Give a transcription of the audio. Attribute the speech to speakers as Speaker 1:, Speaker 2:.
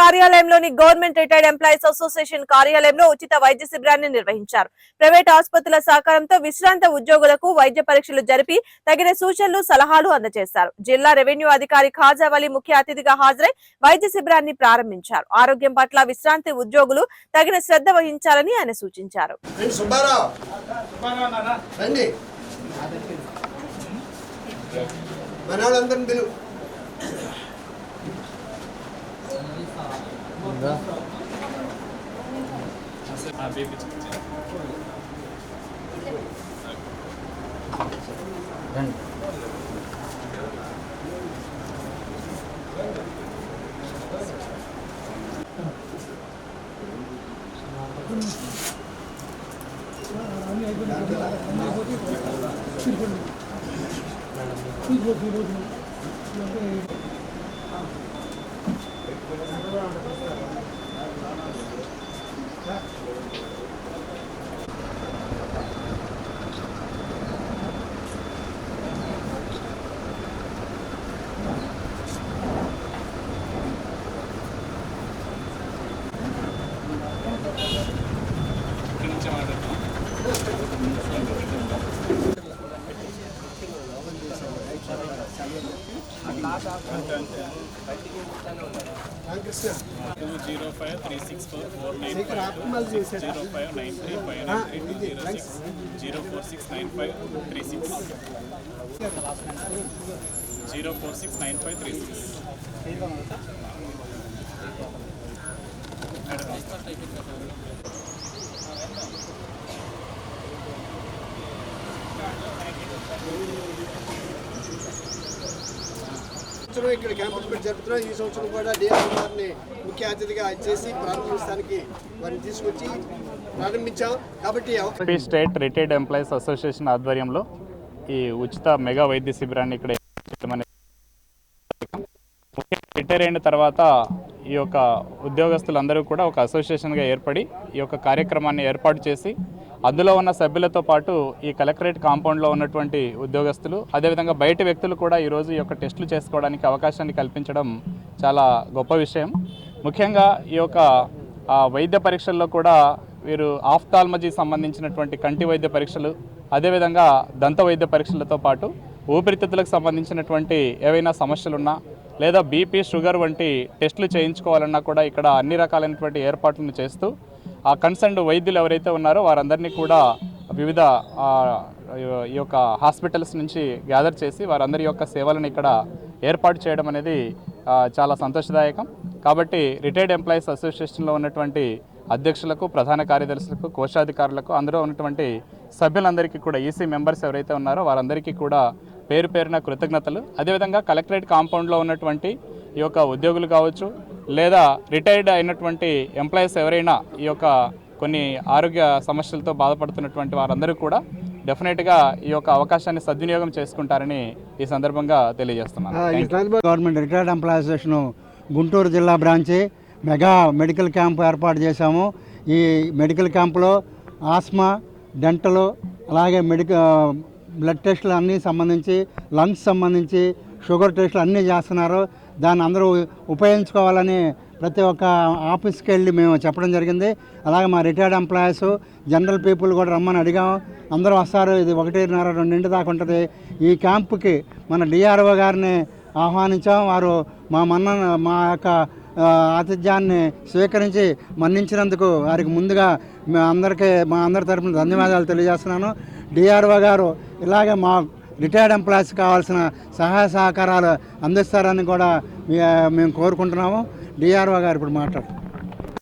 Speaker 1: కార్యాలయంలోని government retired employees association కార్యాలయంలో ఉచిత వైద్య శిబిరాన్ని నిర్వహించారు. ప్రైవేట్ ఆసుపత్రుల సహకారంతో విశ్రాంత ఉద్యోగులకు వైద్య పరీక్షలు జరిపి తగిన సూచనలు సలహాలు అందజేశారు. జిల్లా రెవెన్యూ అధికారి ఖాజావలి ముఖ్య అతిథిగా హాజరై వైద్య శిబిరాన్ని ప్రారంభించారు. ఆరోగ్యం పట్ల విశ్రాంతి ఉద్యోగులు తగిన శ్రద్ధ వహించాలని ఆయన సూచించారు.
Speaker 2: రండి. 감사합니다. 아, 베이비 찍지. 네. Thank you. Gracias.
Speaker 3: Two zero five three six four four nine
Speaker 2: Shekhar
Speaker 3: zero five nine three five nine three two zero six zero four six nine five three six zero four six nine five three six
Speaker 2: సంవత్సరం ఇక్కడ campus పెట్టి జరుపుతున్నాం. ఈ సంవత్సరం కూడా DR గారిని ముఖ్య అతిథిగా చేసి ప్రారంభించడానికి వారిని తీసుకొచ్చి ప్రారంభించాం. కాబట్టి
Speaker 3: స్టేట్ రిటైర్డ్ ఎంప్లాయీస్ అసోసియేషన్ ఆధ్వర్యంలో ఈ ఉచిత మెగా వైద్య శిబిరాన్ని ఇక్కడ రిటైర్ అయిన తర్వాత ఈ యొక్క ఉద్యోగస్తులందరూ కూడా ఒక అసోసియేషన్గా ఏర్పడి ఈ యొక్క కార్యక్రమాన్ని ఏర్పాటు చేసి అందులో ఉన్న సభ్యులతో పాటు ఈ కలెక్టరేట్ కాంపౌండ్లో ఉన్నటువంటి ఉద్యోగస్తులు అదేవిధంగా బయట వ్యక్తులు కూడా ఈరోజు ఈ యొక్క టెస్టులు చేసుకోవడానికి అవకాశాన్ని కల్పించడం చాలా గొప్ప విషయం. ముఖ్యంగా ఈ యొక్క వైద్య పరీక్షల్లో కూడా వీరు ఆఫ్థాల్మజీ సంబంధించినటువంటి కంటి వైద్య పరీక్షలు అదేవిధంగా దంత వైద్య పరీక్షలతో పాటు ఊపిరితిత్తులకు సంబంధించినటువంటి ఏవైనా సమస్యలున్నా లేదా బీపీ షుగర్ వంటి టెస్టులు చేయించుకోవాలన్నా కూడా ఇక్కడ అన్ని రకాలైనటువంటి ఏర్పాట్లను చేస్తూ ఆ కన్సర్న్డ్ వైద్యులు ఎవరైతే ఉన్నారో వారందరినీ కూడా వివిధ ఈ యొక్క హాస్పిటల్స్ నుంచి గ్యాదర్ చేసి వారందరి యొక్క సేవలను ఇక్కడ ఏర్పాటు చేయడం అనేది చాలా సంతోషదాయకం. కాబట్టి రిటైర్డ్ ఎంప్లాయీస్ అసోసియేషన్లో ఉన్నటువంటి అధ్యక్షులకు ప్రధాన కార్యదర్శులకు కోశాధికారులకు అందులో ఉన్నటువంటి సభ్యులందరికీ కూడా ఈసీ మెంబర్స్ ఎవరైతే ఉన్నారో వారందరికీ కూడా పేరు పేరున కృతజ్ఞతలు. అదేవిధంగా కలెక్టరేట్ కాంపౌండ్లో ఉన్నటువంటి ఈ యొక్క ఉద్యోగులు కావచ్చు లేదా రిటైర్డ్ అయినటువంటి ఎంప్లాయీస్ ఎవరైనా ఈ యొక్క కొన్ని ఆరోగ్య సమస్యలతో బాధపడుతున్నటువంటి వారందరూ కూడా డెఫినెట్గా ఈ యొక్క అవకాశాన్ని సద్వినియోగం చేసుకుంటారని ఈ సందర్భంగా తెలియజేస్తున్నాను.
Speaker 4: Government retired employee association Guntur జిల్లా బ్రాంచి మెగా మెడికల్ క్యాంప్ ఏర్పాటు చేశాము. ఈ మెడికల్ క్యాంపులో ఆస్మా డెంటల్ అలాగే మెడికల్ బ్లడ్ టెస్టులు అన్నీ సంబంధించి లంగ్స్ సంబంధించి షుగర్ టెస్టులు అన్నీ చేస్తున్నారు. దాన్ని అందరూ ఉపయోగించుకోవాలని ప్రతి ఒక్క ఆఫీస్కి వెళ్ళి మేము చెప్పడం జరిగింది. అలాగే మా రిటైర్డ్ ఎంప్లాయీస్ జనరల్ పీపుల్ కూడా రమ్మని అడిగాము అందరూ వస్తారు ఇది ఒకటిన్నర రెండింటి దాకా ఉంటుంది. ఈ క్యాంపుకి మన డిఆర్ఓ గారిని ఆహ్వానించాం. వారు మా మన్న మా యొక్క ఆతిథ్యాన్ని స్వీకరించి మన్నించినందుకు వారికి ముందుగా మీ అందరికీ మా అందరి తరపున ధన్యవాదాలు తెలియజేస్తున్నాను. డిఆర్ఓ గారు ఇలాగే మా రిటైర్డ్ ఎంప్లాయీస్ కావాల్సిన సహాయ సహకారాలు అందిస్తారని కూడా మేము కోరుకుంటున్నాము. డిఆర్ఓ గారు ఇప్పుడు మాట్లాడు